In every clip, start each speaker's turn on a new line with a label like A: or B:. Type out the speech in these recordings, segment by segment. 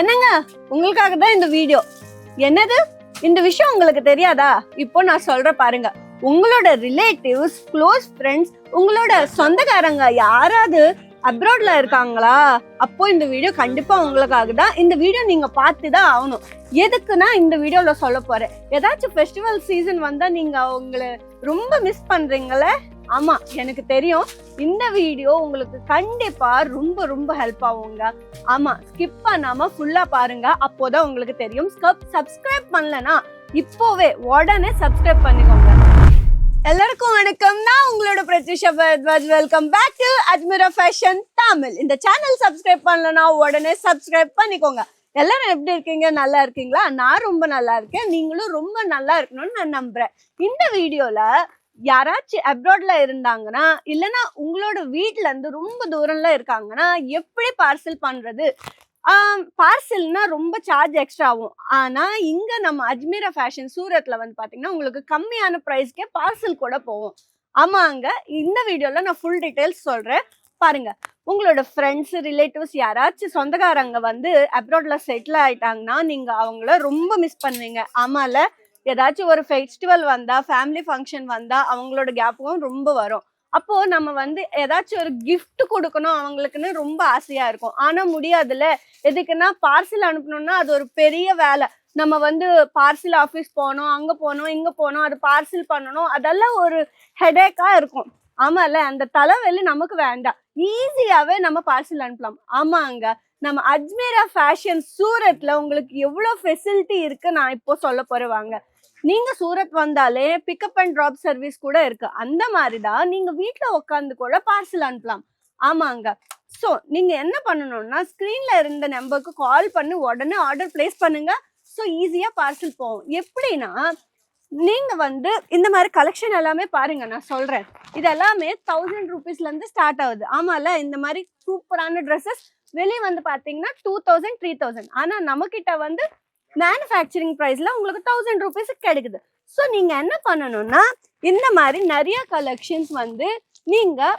A: என்னங்க உங்களுக்காக தான் இந்த வீடியோ என்னது இந்த விஷயம் உங்களுக்கு தெரியாதா இப்போ நான் சொல்ற பாருங்க உங்களோட ரிலேட்டிவ்ஸ் க்ளோஸ் ஃப்ரெண்ட்ஸ் உங்களோட சொந்தக்காரங்க யாராவது அப்ராட்ல இருக்காங்களா அப்போ இந்த வீடியோ கண்டிப்பா உங்களுக்காக தான் இந்த வீடியோ நீங்க பார்த்து தான் ஆகணும் எதுக்குன்னா இந்த வீடியோல சொல்ல போறேன் ஏதாச்சும் ஃபெஸ்டிவல் சீசன் வந்தா நீங்க உங்களை ரொம்ப மிஸ் பண்றீங்களே ஆமா எனக்கு தெரியும் இந்த வீடியோ உங்களுக்கு கண்டிப்பாக ரொம்ப ரொம்ப ஹெல்ப் ஆகுங்க ஆமாம் ஸ்கிப் பண்ணாமல் ஃபுல்லாக பாருங்க அப்போதான் உங்களுக்கு தெரியும் ஸ்கப் சப்ஸ்கிரைப் பண்ணலனா இப்போவே உடனே சப்ஸ்கிரைப் பண்ணிக்கோங்க எல்லாருக்கும் வணக்கம் நான் உங்களோட Pratisha Bharadwaj welcome back to Ajmira fashion Tamil இந்த சேனல் சப்ஸ்கிரைப் பண்ணலனா உடனே சப்ஸ்கிரைப் பண்ணிக்கோங்க எல்லாரும் எப்படி இருக்கீங்க நல்லா இருக்கீங்களா நான் ரொம்ப நல்லா இருக்கேன் நீங்களும் ரொம்ப நல்லா இருக்கணும்னு நான் நம்புறேன் இந்த வீடியோல யாராச்சும் அப்ராட்ல இருந்தாங்கன்னா இல்லைன்னா உங்களோட வீட்டுல இருந்து ரொம்ப தூரம்ல இருக்காங்கன்னா எப்படி பார்சல் பண்றது பார்சல்னா ரொம்ப சார்ஜ் எக்ஸ்ட்ரா ஆகும் ஆனால் இங்கே நம்ம அஜ்மீரா ஃபேஷன் சூரத்தில் வந்து பார்த்தீங்கன்னா உங்களுக்கு கம்மியான ப்ரைஸ்க்கே பார்சல் கூட போகும் ஆமாங்க இந்த வீடியோவில் நான் ஃபுல் டீட்டெயில்ஸ் சொல்கிறேன் பாருங்க உங்களோட ஃப்ரெண்ட்ஸ் ரிலேட்டிவ்ஸ் யாராச்சும் சொந்தக்காரங்க வந்து அப்ராட்ல செட்டில் ஆயிட்டாங்கன்னா நீங்கள் அவங்கள ரொம்ப மிஸ் பண்ணுவீங்க ஆமால ஏதாச்சும் ஒரு ஃபெஸ்டிவல் வந்தா ஃபேமிலி ஃபங்க்ஷன் வந்தா அவங்களோட கேப்பும் ரொம்ப வரும் அப்போ நம்ம வந்து ஏதாச்சும் ஒரு கிஃப்ட் கொடுக்கணும் அவங்களுக்குன்னு ரொம்ப ஆசையா இருக்கும் ஆனா முடியாதுல்ல எதுக்குன்னா பார்சல் அனுப்பணும்னா அது ஒரு பெரிய வேலை நம்ம வந்து பார்சல் ஆஃபீஸ் போனோம் அங்க போனோம் இங்க போனோம் அது பார்சல் பண்ணணும் அதெல்லாம் ஒரு ஹெடேக்கா இருக்கும் ஆமால அந்த தலைவலி நமக்கு வேண்டாம் ஈஸியாவே நம்ம பார்சல் அனுப்பலாம் ஆமாங்க நம்ம அஜ்மீரா ஃபேஷன் சூரத்ல உங்களுக்கு எவ்வளோ ஃபெசிலிட்டி இருக்கு நான் இப்போ சொல்ல போறேன் வாங்க நீங்க சூரத் வந்தாலே பிக்கப் அண்ட் ட்ராப் சர்வீஸ் கூட இருக்கு அந்த மாதிரி தான் நீங்க வீட்டுல உட்காந்து கூட பார்சல் அனுப்பலாம் ஆமாங்க ஸோ நீங்க என்ன பண்ணணும்னா ஸ்க்ரீன்ல இருந்த நம்பருக்கு கால் பண்ணி உடனே ஆர்டர் பிளேஸ் பண்ணுங்க ஸோ ஈஸியா பார்சல் போகும் எப்படின்னா நீங்க வந்து இந்த மாதிரி கலெக்ஷன் எல்லாமே பாருங்க நான் சொல்றேன் இது எல்லாமே தௌசண்ட் ருபீஸ்ல இருந்து ஸ்டார்ட் ஆகுது ஆமால இந்த மாதிரி சூப்பரான ட்ரெஸ்ஸஸ் வெளியே வந்து பார்த்தீங்கன்னா டூ தௌசண்ட் த்ரீ தௌசண்ட் ஆனால் நம்மக்கிட்ட வந்து மேனுஃபேக்சரிங் ப்ரைஸில் உங்களுக்கு தௌசண்ட் ருபீஸுக்கு கிடைக்குது ஸோ நீங்கள் என்ன பண்ணணும்னா இந்த மாதிரி நிறைய கலெக்ஷன்ஸ் வந்து நீங்கள்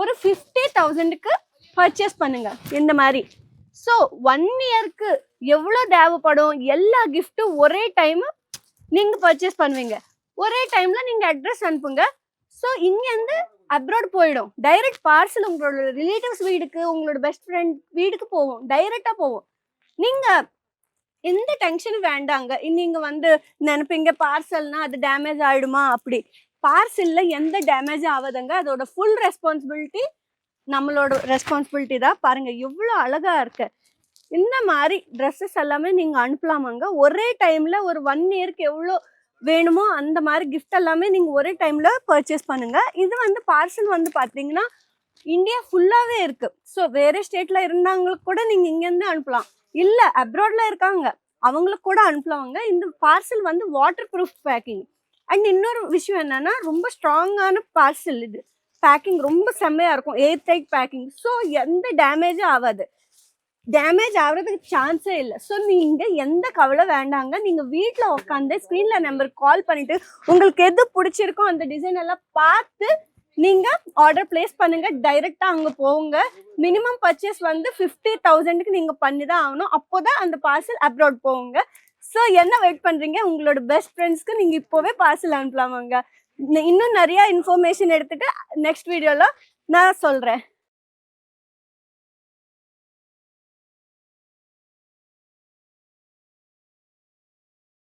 A: ஒரு ஃபிஃப்டி தௌசண்டுக்கு பர்ச்சேஸ் பண்ணுங்கள் இந்த மாதிரி ஸோ ஒன் இயர்க்கு எவ்வளோ தேவைப்படும் எல்லா கிஃப்ட்டும் ஒரே டைம் நீங்கள் பர்ச்சேஸ் பண்ணுவீங்க ஒரே டைமில் நீங்கள் அட்ரஸ் அனுப்புங்க ஸோ இங்கேருந்து அப்ராட் போயிடும் டைரக்ட் பார்சல் உங்களோட ரிலேட்டிவ்ஸ் வீடுக்கு உங்களோட பெஸ்ட் ஃப்ரெண்ட் வீடுக்கு போவோம் டைரெக்டாக போவோம் நீங்கள் எந்த டென்ஷனும் வேண்டாங்க நீங்கள் வந்து நினைப்பீங்க பார்சல்னா அது டேமேஜ் ஆகிடுமா அப்படி பார்சலில் எந்த டேமேஜ் ஆகுதுங்க அதோட ஃபுல் ரெஸ்பான்சிபிலிட்டி நம்மளோட ரெஸ்பான்சிபிலிட்டி தான் பாருங்கள் எவ்வளோ அழகாக இருக்குது இந்த மாதிரி ட்ரெஸ்ஸஸ் எல்லாமே நீங்கள் அனுப்பலாமாங்க ஒரே டைமில் ஒரு ஒன் இயருக்கு எவ்வளோ வேணுமோ அந்த மாதிரி கிஃப்ட் எல்லாமே நீங்கள் ஒரே டைமில் பர்ச்சேஸ் பண்ணுங்கள் இது வந்து பார்சல் வந்து பார்த்தீங்கன்னா இந்தியா ஃபுல்லாகவே இருக்குது ஸோ வேறு ஸ்டேட்டில் இருந்தாங்களுக்கு கூட நீங்கள் இங்கேருந்து அனுப்பலாம் இல்ல அப்ராட்ல இருக்காங்க அவங்களுக்கு கூட அனுப்புவாங்க இந்த பார்சல் வந்து வாட்டர் ப்ரூஃப் பேக்கிங் அண்ட் இன்னொரு விஷயம் என்னன்னா ரொம்ப ஸ்ட்ராங்கான பார்சல் இது பேக்கிங் ரொம்ப செம்மையாக இருக்கும் ஏர் டைட் பேக்கிங் ஸோ எந்த டேமேஜும் ஆகாது டேமேஜ் ஆகிறதுக்கு சான்ஸே இல்லை ஸோ நீங்கள் எந்த கவலை வேண்டாங்க நீங்கள் வீட்டில் உட்காந்து ஸ்க்ரீனில் நம்பருக்கு கால் பண்ணிவிட்டு உங்களுக்கு எது பிடிச்சிருக்கோ அந்த டிசைன் எல்லாம் பார்த்து நீங்க ஆர்டர் பிளேஸ் பண்ணுங்க டைரக்டா அங்க போங்க மினிமம் பர்ச்சேஸ் வந்து ஃபிஃப்டி தௌசண்ட்க்கு நீங்க பண்ணி தான் ஆகணும் அப்போதான் அந்த பார்சல் அப்ராட் போங்க ஸோ என்ன வெயிட் பண்றீங்க உங்களோட பெஸ்ட் ஃப்ரெண்ட்ஸ்க்கு நீங்க இப்போவே பார்சல் அனுப்பலாமாங்க இன்னும் நிறைய இன்ஃபர்மேஷன் எடுத்துட்டு நெக்ஸ்ட் வீடியோல நான் சொல்றேன்